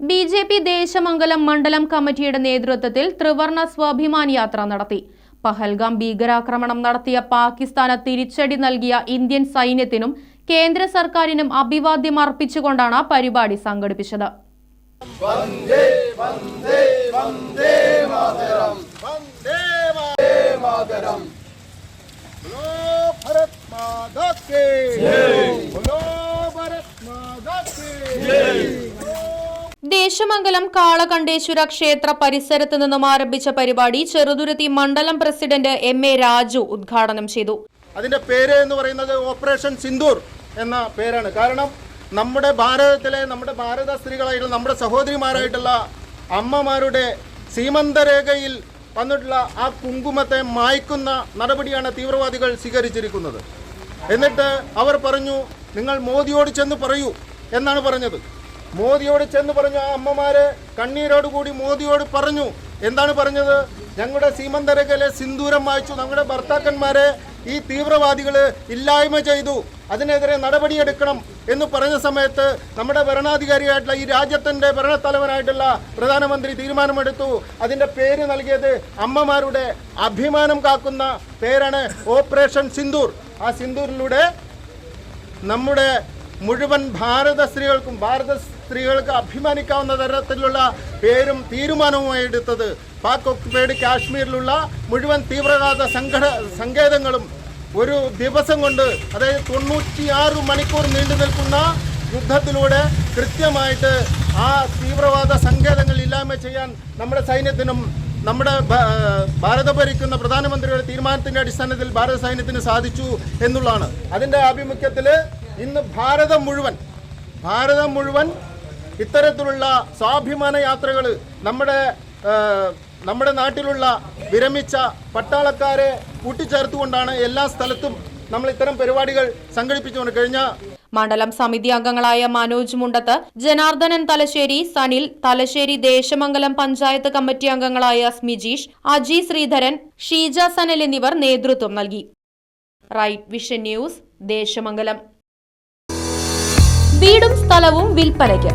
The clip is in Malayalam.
B J P Desamangalam മണ്ഡലം കമ്മിറ്റിയുടെ നേതൃത്വത്തിൽ ത്രിവർണ സ്വാഭിമാൻ യാത്ര നടത്തി. പഹൽഗാം ഭീകരാക്രമണം നടത്തിയ പാകിസ്ഥാന് തിരിച്ചടി നൽകിയ ഇന്ത്യൻ സൈന്യത്തിനും കേന്ദ്ര സർക്കാരിനും അഭിവാദ്യം അർപ്പിച്ചുകൊണ്ടാണ് പരിപാടി സംഘടിപ്പിച്ചത്. ഭാരത് ദേശമംഗലം കാളകണ്ഠേശ്വര ക്ഷേത്ര പരിസരത്ത് നിന്നും ആരംഭിച്ച പരിപാടി ചെറുതുരുത്തി മണ്ഡലം പ്രസിഡന്റ് എം എ രാജു ഉദ്ഘാടനം ചെയ്തു. അതിന്റെ പേര് എന്ന് പറയുന്നത് ഓപ്പറേഷൻ സിന്ദൂർ എന്ന പേരാണ്. കാരണം നമ്മുടെ ഭാരതത്തിലെ നമ്മുടെ ഭാരത സ്ത്രീകളായിട്ടുള്ള നമ്മുടെ സഹോദരിമാരായിട്ടുള്ള അമ്മമാരുടെ സീമന്തരേഖയിൽ വന്നിട്ടുള്ള ആ കുങ്കുമത്തെ മായ്ക്കുന്ന നടപടിയാണ് തീവ്രവാദികൾ സ്വീകരിച്ചിരിക്കുന്നത്. എന്നിട്ട് അവർ പറഞ്ഞു നിങ്ങൾ മോദിയോട് ചെന്ന് പറയൂ എന്നാണ് പറഞ്ഞത്. മോദിയോട് ചെന്ന് പറഞ്ഞു ആ അമ്മമാരെ കണ്ണീരോട് കൂടി മോദിയോട് പറഞ്ഞു. എന്താണ് പറഞ്ഞത്? ഞങ്ങളുടെ സീമന്തരകയിലെ സിന്ദൂരം വായിച്ചു ഞങ്ങളുടെ ഭർത്താക്കന്മാരെ ഈ തീവ്രവാദികൾ ഇല്ലായ്മ ചെയ്തു. അതിനെതിരെ നടപടിയെടുക്കണം എന്ന് പറഞ്ഞ സമയത്ത് നമ്മുടെ ഭരണാധികാരിയായിട്ടുള്ള ഈ രാജ്യത്തിന്റെ ഭരണത്തലവനായിട്ടുള്ള പ്രധാനമന്ത്രി തീരുമാനമെടുത്തു. അതിന്റെ പേര് നൽകിയത് അമ്മമാരുടെ അഭിമാനം കാക്കുന്ന പേരാണ് ഓപ്പറേഷൻ സിന്ദൂർ. ആ സിന്ദൂരിലൂടെ നമ്മുടെ മുഴുവൻ ഭാരത സ്ത്രീകൾക്കും ഭാരത സ്ത്രീകൾക്ക് അഭിമാനിക്കാവുന്ന തരത്തിലുള്ള പേരും തീരുമാനവുമായി എടുത്തത് പാക് ഒക്കുപൈഡ് കാശ്മീരിലുള്ള മുഴുവൻ തീവ്രവാദ സംഘട സങ്കേതങ്ങളും ഒരു ദിവസം കൊണ്ട് അതായത് തൊണ്ണൂറ്റിയാറ് മണിക്കൂർ നീണ്ടു നിൽക്കുന്ന യുദ്ധത്തിലൂടെ കൃത്യമായിട്ട് ആ തീവ്രവാദ സങ്കേതങ്ങൾ ഇല്ലായ്മ ചെയ്യാൻ നമ്മുടെ സൈന്യത്തിനും നമ്മുടെ ഭാരത ഭരിക്കുന്ന പ്രധാനമന്ത്രിയുടെ തീരുമാനത്തിന്റെ അടിസ്ഥാനത്തിൽ ഭാരത സൈന്യത്തിന് സാധിച്ചു എന്നുള്ളതാണ്. അതിന്റെ ആഭിമുഖ്യത്തിൽ ഇന്ന് ഭാരതം മുഴുവൻ ഭാരതം മുഴുവൻ ഇത്തരത്തിലുള്ള സ്വാഭിമാന യാത്രകൾ നമ്മുടെ നമ്മുടെ നാട്ടിലുള്ള വിരമിച്ച പട്ടാളക്കാരെ കൂട്ടിച്ചേർത്തുകൊണ്ടാണ് എല്ലാ സ്ഥലത്തും നമ്മൾ ഇത്തരം പരിപാടികൾ സംഘടിപ്പിച്ചുകൊണ്ട് കഴിഞ്ഞ മണ്ഡലം സമിതി അംഗങ്ങളായ മനോജ് മുണ്ടത്ത് ജനാർദ്ദനൻ തലശ്ശേരി സനിൽ തലശ്ശേരി ദേശമംഗലം പഞ്ചായത്ത് കമ്മിറ്റി അംഗങ്ങളായ സ്മിജീഷ് അജി ശ്രീധരൻ ഷീജ സനൽ എന്നിവർ നേതൃത്വം നൽകി. Right vision news Desamangalam. വീടും സ്ഥലവും വിൽപ്പനയ്ക്ക്.